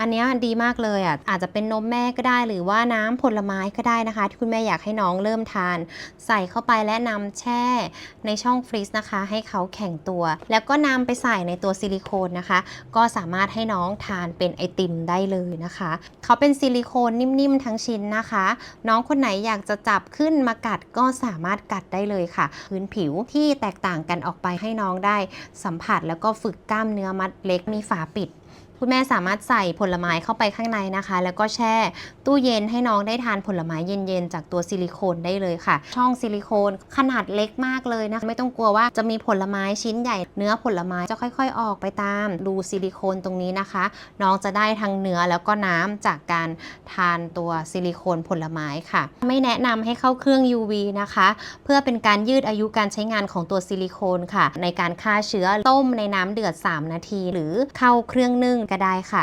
อันนี้ดีมากเลยอะอาจจะเป็นนมแม่ก็ได้หรือว่าน้ำผลไม้ก็ได้นะคะ ที่คุณแม่อยากให้น้องเริ่มทาน ใส่เข้าไปและนำแช่ในช่องฟรีซนะคะ ให้เขาแข็งตัว แล้วก็นำไปใส่ในตัวซิลิโคนนะคะ ก็สามารถให้น้องทานเป็นไอติมได้เลยนะคะ เขาเป็นซิลิโคนนิ่มๆทั้งชิ้นนะคะ น้องคนไหนอยากจะจับขึ้นมากัดก็สามารถกัดได้เลยค่ะ พื้นผิวที่แตกต่างกันออกไปให้น้องได้สัมผัสแล้วก็ฝึกกล้ามเนื้อมัดเล็กมีฝาปิด คุณแม่สามารถใส่ผลไม้เข้าไปข้างในนะคะ แล้วก็แช่ตู้เย็นให้น้องได้ทานผลไม้เย็นๆ จากตัวซิลิโคนได้เลยค่ะ ช่องซิลิโคนขนาดเล็กมากเลยนะคะไม่ต้องกลัวว่าจะมีผลไม้ชิ้นใหญ่ เนื้อผลไม้จะค่อย ๆ ออกไปตามรูซิลิโคนตรงนี้นะคะ น้องจะได้ทั้งเนื้อแล้วก็น้ำจากการทานตัวซิลิโคนผลไม้ค่ะ ไม่แนะนำให้เข้าเครื่อง UV นะคะ เพื่อเป็นการยืดอายุการใช้งานของตัวซิลิโคนค่ะ ในการฆ่าเชื้อต้มในน้ำเดือด 3 นาที หรือเข้าเครื่องนึ่งก็ได้ค่ะ